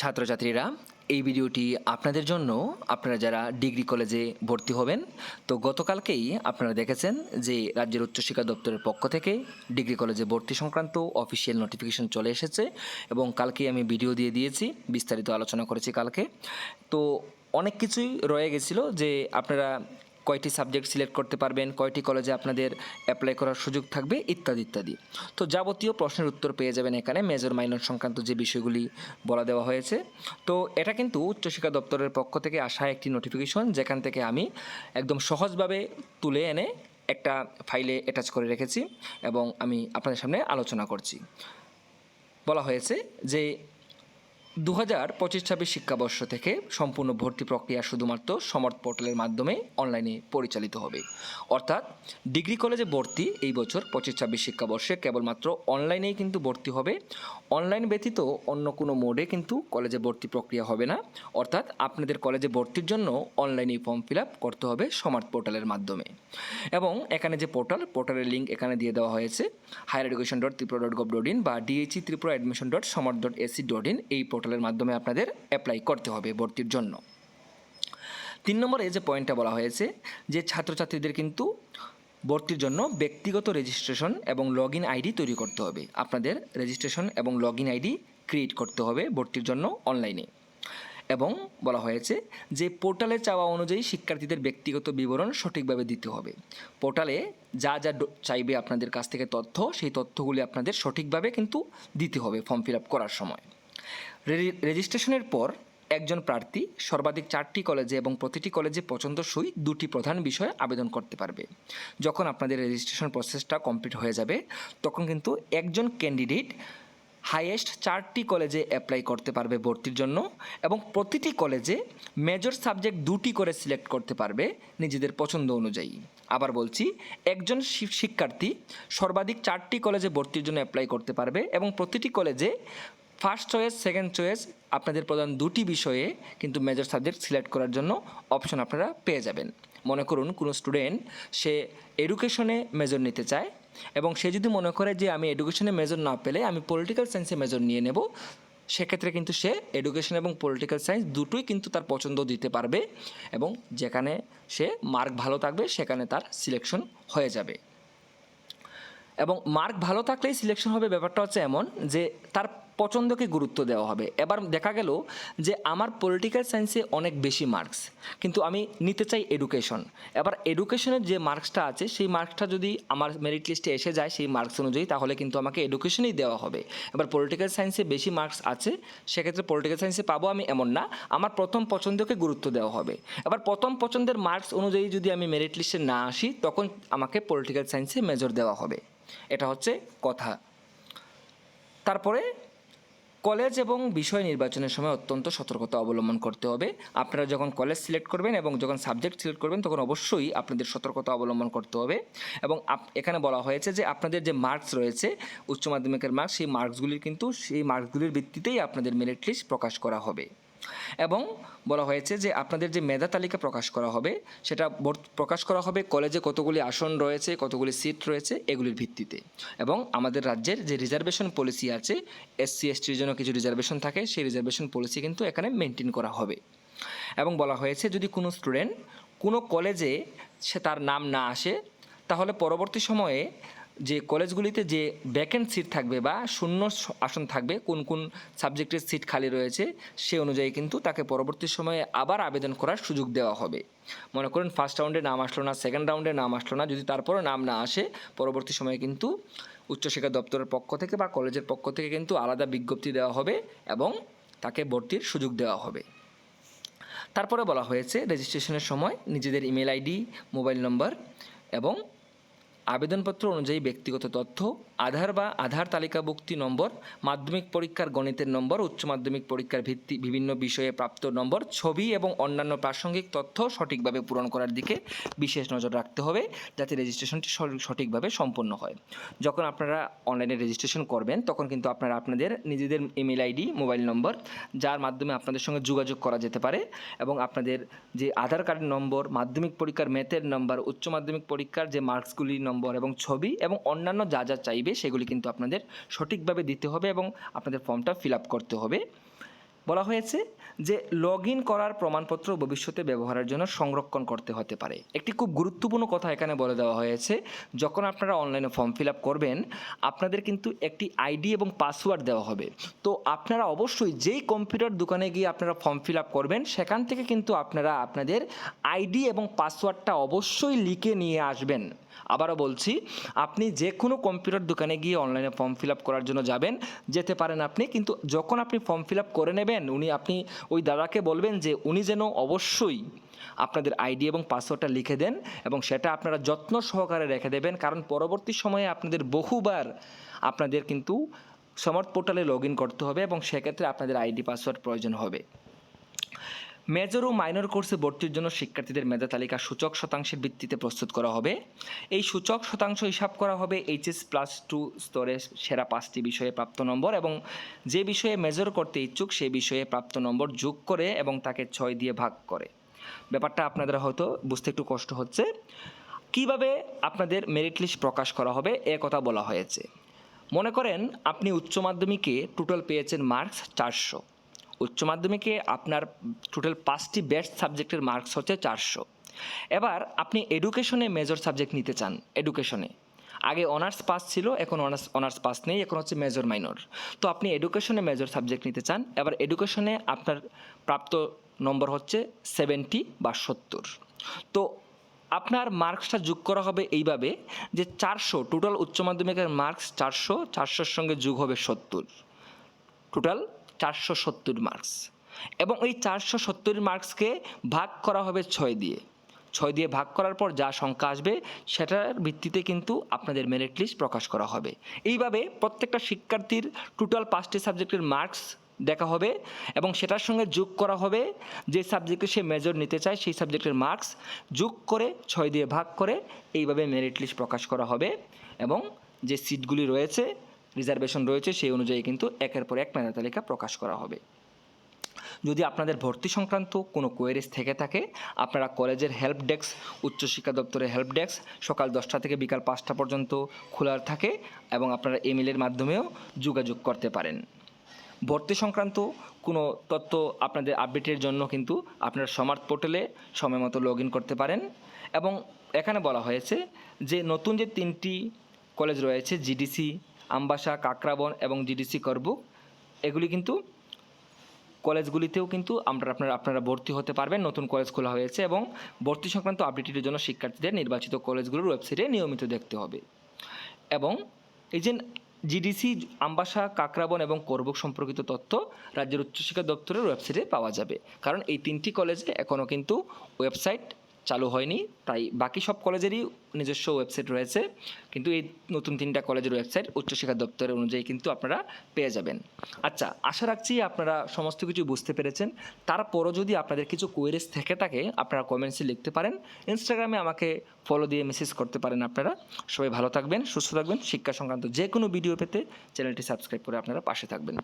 ছাত্রছাত্রীরা, এই ভিডিওটি আপনাদের জন্য। আপনারা যারা ডিগ্রি কলেজে ভর্তি হবেন, তো গতকালকেই আপনারা দেখেছেন যে রাজ্যের উচ্চশিক্ষা দপ্তরের পক্ষ থেকে ডিগ্রি কলেজে ভর্তি সংক্রান্ত অফিসিয়াল নোটিফিকেশন চলে এসেছে এবং কালকেই আমি ভিডিও দিয়ে দিয়েছি, বিস্তারিত আলোচনা করেছি কালকে। তো অনেক কিছুই রয়ে গেছিল যে আপনারা কয়টি সাবজেক্ট সিলেক্ট করতে পারবেন, কয়টি কলেজে আপনাদের অ্যাপ্লাই করার সুযোগ থাকবে, ইত্যাদি ইত্যাদি। তো যাবতীয় প্রশ্নের উত্তর পেয়ে যাবেন এখানে মেজর মাইনর সংক্রান্ত যে বিষয়গুলি বলা দেওয়া হয়েছে। তো এটা কিন্তু উচ্চশিক্ষা দপ্তরের পক্ষ থেকে আসা একটি নোটিফিকেশন যেখান থেকে আমি একদম সহজভাবে তুলে এনে একটা ফাইলে অ্যাটাচ করে রেখেছি এবং আমি আপনাদের সামনে আলোচনা করছি। বলা হয়েছে যে দু হাজার পঁচিশ ছাব্বিশ শিক্ষাবর্ষ থেকে সম্পূর্ণ ভর্তি প্রক্রিয়া শুধুমাত্র সমর্থ পোর্টালের মাধ্যমে অনলাইনে পরিচালিত হবে। অর্থাৎ ডিগ্রি কলেজে ভর্তি এই বছর পঁচিশ ছাব্বিশ শিক্ষাবর্ষে কেবলমাত্র অনলাইনেই কিন্তু ভর্তি হবে। অনলাইন ব্যতীত অন্য কোনো মোডে কিন্তু কলেজে ভর্তি প্রক্রিয়া হবে না। অর্থাৎ আপনাদের কলেজে ভর্তির জন্য অনলাইনেই ফর্ম ফিল আপ করতে হবে সমার্ট পোর্টালের মাধ্যমে। এবং এখানে যে পোর্টাল, পোর্টালের লিঙ্ক এখানে দিয়ে দেওয়া হয়েছে। Higher education dot Tripura dot gov dot in বা DHE Tripura admission dot smart dot ac dot in এই পোর্টালের মাধ্যমে আপনাদের অ্যাপ্লাই করতে হবে ভর্তির জন্য। তিন নম্বরে যে পয়েন্টটা বলা হয়েছে, যে ছাত্রছাত্রীদের কিন্তু ভর্তির জন্য ব্যক্তিগত রেজিস্ট্রেশন এবং লগ ইন আইডি তৈরি করতে হবে। আপনাদের রেজিস্ট্রেশন এবং লগ ইন আইডি ক্রিয়েট করতে হবে ভর্তির জন্য অনলাইনে এবং বলা হয়েছে যে পোর্টালে চাওয়া অনুযায়ী শিক্ষার্থীদের ব্যক্তিগত বিবরণ সঠিকভাবে দিতে হবে। পোর্টালে যা যা চাইবে আপনাদের কাছ থেকে তথ্য, সেই তথ্যগুলি আপনাদের সঠিকভাবে কিন্তু দিতে হবে ফর্ম ফিল আপ করার সময়। রেজিস্ট্রেশনের পর একজন প্রার্থী সর্বাধিক চারটি কলেজে এবং প্রতিটি কলেজে পছন্দসই দুটি প্রধান বিষয়ে আবেদন করতে পারবে। যখন আপনাদের রেজিস্ট্রেশন প্রসেসটা কমপ্লিট হয়ে যাবে, তখন কিন্তু একজন ক্যান্ডিডেট হাইয়েস্ট চারটি কলেজে অ্যাপ্লাই করতে পারবে ভর্তির জন্য এবং প্রতিটি কলেজে মেজর সাবজেক্ট দুটি করে সিলেক্ট করতে পারবে নিজেদের পছন্দ অনুযায়ী। আবার বলছি, একজন শিক্ষার্থী সর্বাধিক চারটি কলেজে ভর্তির জন্য অ্যাপ্লাই করতে পারবে এবং প্রতিটি কলেজে ফার্স্ট চয়েস সেকেন্ড চয়েস আপনাদের প্রধান দুটি বিষয়ে কিন্তু মেজর সাবজেক্ট সিলেক্ট করার জন্য অপশন আপনারা পেয়ে যাবেন। মনে করুন, কোনো স্টুডেন্ট সে এডুকেশনে মেজর নিতে চায় এবং সে যদি মনে করে যে আমি এডুকেশনে মেজর না পেলে আমি পলিটিক্যাল সায়েন্সে মেজর নিয়ে নেব, সেক্ষেত্রে কিন্তু সে এডুকেশন এবং পলিটিক্যাল সায়েন্স দুটোই কিন্তু তার পছন্দ দিতে পারবে এবং যেখানে সে মার্ক ভালো থাকবে, সেখানে তার সিলেকশন হয়ে যাবে। এবং মার্ক ভালো থাকলেই সিলেকশন হবে ব্যাপারটা হচ্ছে এমন যে তার পছন্দকে গুরুত্ব দেওয়া হবে। এবার দেখা গেল যে আমার পলিটিক্যাল সায়েন্সে অনেক বেশি মার্কস কিন্তু আমি নিতে চাই এডুকেশন এবার এডুকেশনের যে মার্কসটা আছে, সেই মার্কসটা যদি আমার মেরিট লিস্টে এসে যায়, সেই মার্কস অনুযায়ী তাহলে কিন্তু আমাকে এডুকেশনই দেওয়া হবে। এবার পলিটিক্যাল সায়েন্সে বেশি মার্কস আছে, সেক্ষেত্রে পলিটিক্যাল সায়েন্সে পাবো আমি এমন না, আমার প্রথম পছন্দকে গুরুত্ব দেওয়া হবে। এবার প্রথম পছন্দের মার্কস অনুযায়ী যদি আমি মেরিট লিস্টে না আসি, তখন আমাকে পলিটিক্যাল সায়েন্সে মেজর দেওয়া হবে। এটা হচ্ছে কথা। তারপরে কলেজ এবং বিষয় নির্বাচনের সময় অত্যন্ত সতর্কতা অবলম্বন করতে হবে। আপনারা যখন কলেজ সিলেক্ট করবেন এবং যখন সাবজেক্ট সিলেক্ট করবেন, তখন অবশ্যই আপনাদের সতর্কতা অবলম্বন করতে হবে এবং এখানে বলা হয়েছে যে আপনাদের যে মার্কস রয়েছে, উচ্চ মাধ্যমিকের মার্কস সেই মার্কসগুলির কিন্তু, সেই মার্কসগুলির ভিত্তিতেই আপনাদের মেরিট লিস্ট প্রকাশ করা হবে। এবং বলা হয়েছে যে আপনাদের যে মেধা তালিকা প্রকাশ করা হবে, সেটা প্রকাশ করা হবে, কলেজে কতগুলি আসন রয়েছে, কতগুলি সিট রয়েছে, এগুলির ভিত্তিতে। এবং আমাদের রাজ্যের যে রিজার্ভেশন পলিসি আছে এসসি এসটির জন্য কিছু রিজার্ভেশন থাকে, সেই রিজার্ভেশন পলিসি কিন্তু এখানে মেনটেন করা হবে। এবং বলা হয়েছে যদি কোনো স্টুডেন্ট কোনো কলেজে সে তার নাম না আসে, তাহলে পরবর্তী সময়ে যে কলেজগুলিতে যে ভ্যাকেন্ট সিট থাকবে বা শূন্য আসন থাকবে, কোন কোন সাবজেক্টের সিট খালি রয়েছে, সে অনুযায়ী কিন্তু তাকে পরবর্তী সময়ে আবার আবেদন করার সুযোগ দেওয়া হবে। মনে করেন ফার্স্ট রাউন্ডে নাম আসলো না সেকেন্ড রাউন্ডে নাম আসলো না, যদি তারপরও নাম না আসে, পরবর্তী সময়ে কিন্তু উচ্চশিক্ষা দপ্তরের পক্ষ থেকে বা কলেজের পক্ষ থেকে কিন্তু আলাদা বিজ্ঞপ্তি দেওয়া হবে এবং তাকে ভর্তির সুযোগ দেওয়া হবে। তারপরে বলা হয়েছে রেজিস্ট্রেশনের সময় নিজেদের ইমেল আইডি মোবাইল নম্বর এবং আবেদনপত্র অনুযায়ী ব্যক্তিগত তথ্য, আধার বা আধার তালিকাভুক্তি নম্বর, মাধ্যমিক পরীক্ষার গণিতের নম্বর, উচ্চ মাধ্যমিক পরীক্ষার ভিত্তি, বিভিন্ন বিষয়ে প্রাপ্ত নম্বর, ছবি এবং অন্যান্য প্রাসঙ্গিক তথ্য সঠিকভাবে পূরণ করার দিকে বিশেষ নজর রাখতে হবে যাতে রেজিস্ট্রেশনটি সঠিক- সঠিকভাবে সম্পন্ন হয়। যখন আপনারা অনলাইনে রেজিস্ট্রেশন করবেন, তখন কিন্তু আপনারা আপনাদের নিজেদের ইমেল আইডি, মোবাইল নম্বর, যার মাধ্যমে আপনাদের সঙ্গে যোগাযোগ করা যেতে পারে এবং আপনাদের যে আধার কার্ড নম্বর, মাধ্যমিক পরীক্ষার ম্যাথের নম্বর, উচ্চ মাধ্যমিক পরীক্ষার যে মার্কসগুলির নম্বর এবং ছবি এবং অন্যান্য যা যা চাইবে সেগুলি কিন্তু আপনাদের সঠিকভাবে দিতে হবে এবং আপনাদের ফর্মটা ফিল আপ করতে হবে। বলা হয়েছে যে লগ ইন করার প্রমাণপত্র ভবিষ্যতে ব্যবহারের জন্য সংরক্ষণ করতে হতে পারে। একটি খুব গুরুত্বপূর্ণ কথা এখানে বলে দেওয়া হয়েছে, যখন আপনারা অনলাইনে ফর্ম ফিল আপ করবেন, আপনাদের কিন্তু একটি আইডি এবং পাসওয়ার্ড দেওয়া হবে। তো আপনারা অবশ্যই যেই কম্পিউটার দোকানে গিয়ে আপনারা ফর্ম ফিল আপ করবেন, সেখান থেকে কিন্তু আপনারা আপনাদের আইডি এবং পাসওয়ার্ডটা অবশ্যই লিখে নিয়ে আসবেন। আবারও বলছি, আপনি যে কোনো কম্পিউটার দোকানে গিয়ে অনলাইনে ফর্ম ফিল আপ করার জন্য যাবেন, যেতে পারেন আপনি, কিন্তু যখন আপনি ফর্ম ফিল আপ করে নেবেন, উনি আপনি ওই দাদাকে বলবেন যে উনি যেন অবশ্যই আপনাদের আইডি এবং পাসওয়ার্ডটা লিখে দেন এবং সেটা আপনারা যত্ন সহকারে রেখে দেবেন, কারণ পরবর্তী সময়ে আপনাদের বহুবার আপনাদের কিন্তু সমর্থ পোর্টালে লগ ইন করতে হবে এবং সেক্ষেত্রে আপনাদের আইডি পাসওয়ার্ড প্রয়োজন হবে। মেজর ও মাইনর কোর্সে ভর্তির জন্য শিক্ষার্থীদের মেধা তালিকা সূচক শতাংশের ভিত্তিতে প্রস্তুত করা হবে। এই সূচক শতাংশ হিসাব করা হবে এইচএস প্লাস টু স্তরে সেরা পাঁচটি বিষয়ে প্রাপ্ত নম্বর এবং যে বিষয়ে মেজর করতে ইচ্ছুক সেই বিষয়ে প্রাপ্ত নম্বর যোগ করে এবং তাকে ছয় দিয়ে ভাগ করে। ব্যাপারটা আপনাদের হয়তো বুঝতে একটু কষ্ট হচ্ছে। কীভাবে আপনাদের মেরিট লিস্ট প্রকাশ করা হবে এ কথা বলা হয়েছে। মনে করেন, আপনি উচ্চ মাধ্যমিকে টোটাল পেয়েছেন মার্কস চারশো। উচ্চ মাধ্যমিকে আপনার টোটাল পাঁচটি বেস্ট সাবজেক্টের মার্কস হচ্ছে চারশো। এবার আপনি এডুকেশনে মেজর সাবজেক্ট নিতে চান এডুকেশনে আগে অনার্স পাস ছিল, এখন অনার্স অনার্স পাস নেই, এখন হচ্ছে মেজর মাইনর তো আপনি এডুকেশনে মেজর সাবজেক্ট নিতে চান, এবার এডুকেশনে আপনার প্রাপ্ত নম্বর হচ্ছে সেভেন্টি বা সত্তর। তো আপনার মার্কসটা যোগ করা হবে এইভাবে যে চারশো টোটাল উচ্চ মাধ্যমিকের মার্কস চারশো, চারশোর সঙ্গে যোগ হবে সত্তর। টোটাল চারশো সত্তর মার্কস এবং এই চারশো সত্তর মার্কসকে ভাগ করা হবে ছয় দিয়ে। ছয় দিয়ে ভাগ করার পর যা সংখ্যা আসবে, সেটার ভিত্তিতে কিন্তু আপনাদের মেরিট লিস্ট প্রকাশ করা হবে। এইভাবে প্রত্যেকটা শিক্ষার্থীর টোটাল পাঁচটি সাবজেক্টের মার্কস দেখা হবে এবং সেটার সঙ্গে যোগ করা হবে। যে সাবজেক্টে সে মেজর নিতে চায়, সেই সাবজেক্টের মার্কস যোগ করে ছয় দিয়ে ভাগ করে এইভাবে মেরিট লিস্ট প্রকাশ করা হবে এবং যে সিটগুলি রয়েছে রিজার্ভেশন রয়েছে, সেই অনুযায়ী কিন্তু একের পর এক মেধা তালিকা প্রকাশ করা হবে। যদি আপনাদের ভর্তি সংক্রান্ত কোনো কোয়েরিজ থেকে থাকে, আপনারা কলেজের হেল্প ডেস্ক উচ্চশিক্ষা দপ্তরের হেল্প ডেস্ক সকাল দশটা থেকে বিকাল পাঁচটা পর্যন্ত খোলার থাকে এবং আপনারা ইমেলের মাধ্যমেও যোগাযোগ করতে পারেন। ভর্তি সংক্রান্ত কোনো তথ্য আপনাদের আপডেটের জন্য কিন্তু আপনারা সমার্ট পোর্টালে সময় মতো লগ ইন করতে পারেন এবং এখানে বলা হয়েছে যে নতুন যে তিনটি কলেজ রয়েছে জিডিসি আমবাসা, কাকরাবন এবং জিডিসি করবুক, এগুলি কিন্তু কলেজগুলিতেও কিন্তু আমরা আপনারা আপনারা ভর্তি হতে পারবেন, নতুন কলেজ খোলা হয়েছে এবং ভর্তি সংক্রান্ত আপডেটের জন্য শিক্ষার্থীদের নির্বাচিত কলেজগুলোর ওয়েবসাইটে নিয়মিত দেখতে হবে। এবং এই যে জিডিসি আমবাসা, কাকরাবন এবং করবুক সম্পর্কিত তথ্য রাজ্যের উচ্চশিক্ষা দপ্তরের ওয়েবসাইটে পাওয়া যাবে। কারণ এই তিনটি কলেজে এখনও কিন্তু ওয়েবসাইট চালু হয়নি। তাই বাকি সব কলেজেরই নিজস্ব ওয়েবসাইট রয়েছে। কিন্তু এই নতুন তিনটা কলেজের ওয়েবসাইট উচ্চশিক্ষা দপ্তরের অনুযায়ী কিন্তু আপনারা পেয়ে যাবেন। আচ্ছা আশা রাখছি আপনারা সমস্ত কিছু বুঝতে পেরেছেন। তারপরও যদি আপনাদের কিছু কোয়েরিজ থেকে থাকে, আপনারা কমেন্টসে লিখতে পারেন। ইনস্টাগ্রামে আমাকে ফলো দিয়ে মেসেজ করতে পারেন আপনারা। সবাই ভালো থাকবেন, সুস্থ থাকবেন। শিক্ষা সংক্রান্ত যে কোনো ভিডিও পেতে চ্যানেলটি সাবস্ক্রাইব করে আপনারা পাশে থাকবেন।